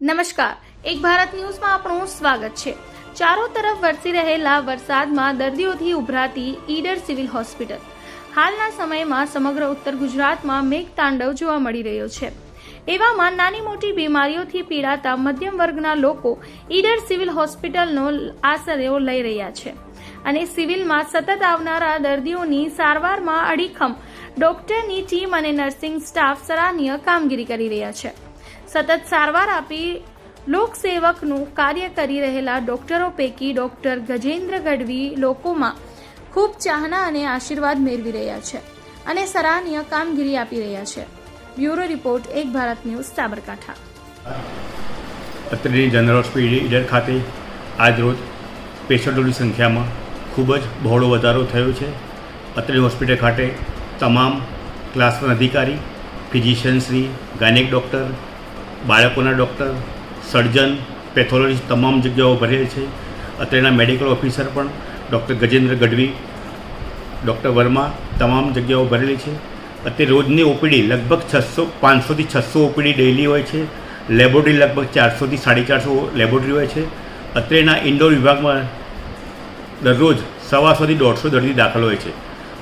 નમસ્કાર. એક ભારત ન્યૂઝમાં આપણું સ્વાગત છે. ચારો તરફ વરસી રહેલા વરસાદમાં દર્દીઓથી ઉભરાતી ઈડર સિવિલ હોસ્પિટલ. હાલના સમયમાં સમગ્ર ઉત્તર ગુજરાતમાં મેઘતાંડવ જોવા મળી રહ્યો છે. એવામાં નાની મોટી બીમારીઓથી પીડાતા મધ્યમ વર્ગના લોકો ઈડર સિવિલ હોસ્પિટલનો આશરો લઈ રહ્યા છે. અને સિવિલમાં સતત આવનારા દર્દીઓની સારવારમાં અડીખમ ડોક્ટરની ટીમ અને નર્સિંગ સ્ટાફ સરાહનીય કામગીરી કરી રહ્યા છે. સતત સારવાર આપી લોકસેવકનું કાર્ય કરી રહેલા ડોક્ટરો પૈકી ડોક્ટર ગજેન્દ્ર ગઢવી લોકોમાં ખૂબ ચાહના અને આશીર્વાદ મેળવી રહ્યા છે અને સરાહનીય કામગીરી આપી રહ્યા છે. બ્યુરો રિપોર્ટ, એક ભારત ન્યૂઝ, સાબરકાંઠા. અત્રેની જનરલ હોસ્પિટલ ખાતે આજરોજ પેશન્ટોની સંખ્યામાં ખૂબ જ બહોળો વધારો થયો છે. અત્રેની હોસ્પિટલ ખાતે તમામ ક્લાસ અધિકારી ફિઝિશિયનશ્રી ગાયનેક ડૉક્ટર બાળકોના ડૉક્ટર, સર્જન પેથોલોજીસ્ટ તમામ જગ્યાઓ ભરેલી છે. અત્રેના મેડિકલ ઓફિસર પણ ડૉક્ટર ગજેન્દ્ર ગઢવી, ડૉક્ટર વર્મા તમામ જગ્યાઓ ભરેલી છે. અત્યારે રોજની ઓપીડી લગભગ છસો, પાંચસોથી છસો ઓપીડી ડેઇલી હોય છે. લેબોરેટરી લગભગ ચારસોથી સાડી ચારસો લેબોરેટરી હોય છે. અત્રેના ઇન્ડોર વિભાગમાં દરરોજ સવાસોથી દોઢસો દર્દી દાખલ હોય છે.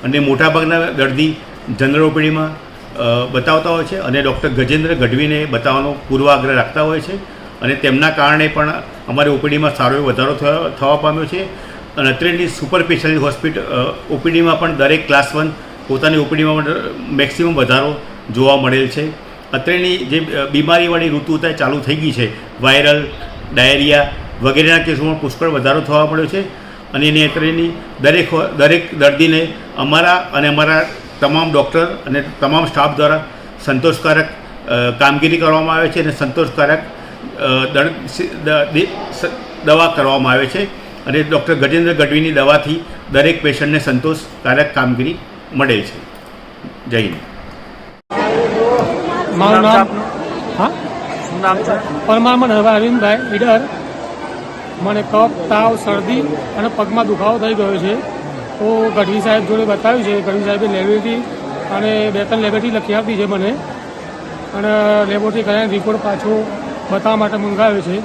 અને મોટાભાગના દર્દી જનરલ ઓપીડીમાં બતાવતા હોય છે અને ડૉક્ટર ગજેન્દ્ર ગઢવીને બતાવવાનો પૂર્વાગ્રહ રાખતા હોય છે અને તેમના કારણે પણ અમારી ઓપીડીમાં સારો એવો વધારો થવા થવા પામ્યો છે. અને અત્રેની સુપર સ્પેશિયાલિટી હોસ્પિટલ ઓપીડીમાં પણ દરેક ક્લાસ વન પોતાની ઓપીડીમાં પણ મેક્સિમમ વધારો જોવા મળેલ છે. અત્રેની જે બીમારીવાળી ઋતુ અત્યારે ચાલુ થઈ ગઈ છે. વાયરલ, ડાયરિયા વગેરેના કેસોમાં પુષ્કળ વધારો થવા મળ્યો છે. અને એની અત્રેની દરેક દરેક દર્દીને અમારા અને અમારા તમામ ડૉક્ટર અને તમામ સ્ટાફ દ્વારા સંતોષકારક કામગીરી કરવામાં આવે છે અને સંતોષકારક દવા કરવામાં આવે છે અને ડૉક્ટર ગજેન્દ્ર ગઢવીની દવાથી દરેક પેશન્ટને સંતોષકારક કામગીરી મળે છે. જય હિન્દ. મારું નામ? હા? શું નામ છે પરમારમાં હરવા અરવિંદભાઈ ઈડર. મને કફ તાવ શરદી અને પગમાં દુખાવો થઈ ગયો છે. તો ગઢવી સાહેબ જોડે બતાવ્યું છે ગઢવી સાહેબે લેબોરેટરી અને બે ત્રણ લેબોરેટરી લખી આપી છે મને. અને લેબોરેટરી કરીને રિપોર્ટ પાછો બતાવવા માટે મંગાવ્યો છે.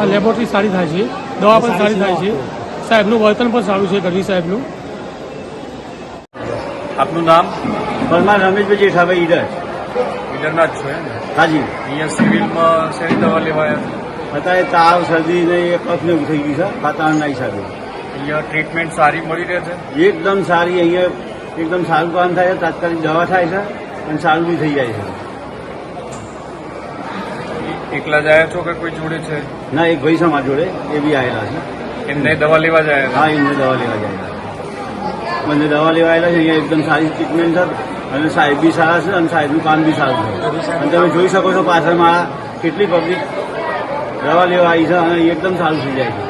આ લેબોરેટરી સારી થાય છે. દવા પણ સારી થાય છે. સાહેબનું વર્તન પણ સારું છે ગઢવી સાહેબનું. આપનું નામ? પરમાર રમેશભાઈ જેઠાભાઈ ઈડર. ઈડરના જ છો? હાજી. અહીંયા સિવિલમાં શેની દવા લેવાયા? અત્યારે તાવ શરદી ને એ કફ ને થઈ ગયું છે વાતાવરણના હિસાબે અહીંયા ટ્રીટમેન્ટ સારી મળી રહે છે? એકદમ સારી અહીંયા એકદમ સારું કામ થાય છે તાત્કાલિક દવા થાય છે અને સારું બી થઈ જાય છે. એકલા જાય છો કે કોઈ જોડે છે? ના એક ભાઈ છે મારા જોડે એ બી આવેલા છે. એમને દવા લેવા જાય હા એમને દવા લેવા જાય મને દવા લેવા આવેલા છે અહીંયા એકદમ સારી ટ્રીટમેન્ટ છે અને સાહેબ બી સારા છે અને સાહેબનું કામ બી સારું છે. અને તમે જોઈ શકો છો પાછળ મારા કેટલી પબ્લિક દવા લેવા આવી એકદમ સારું થઈ જાય છે.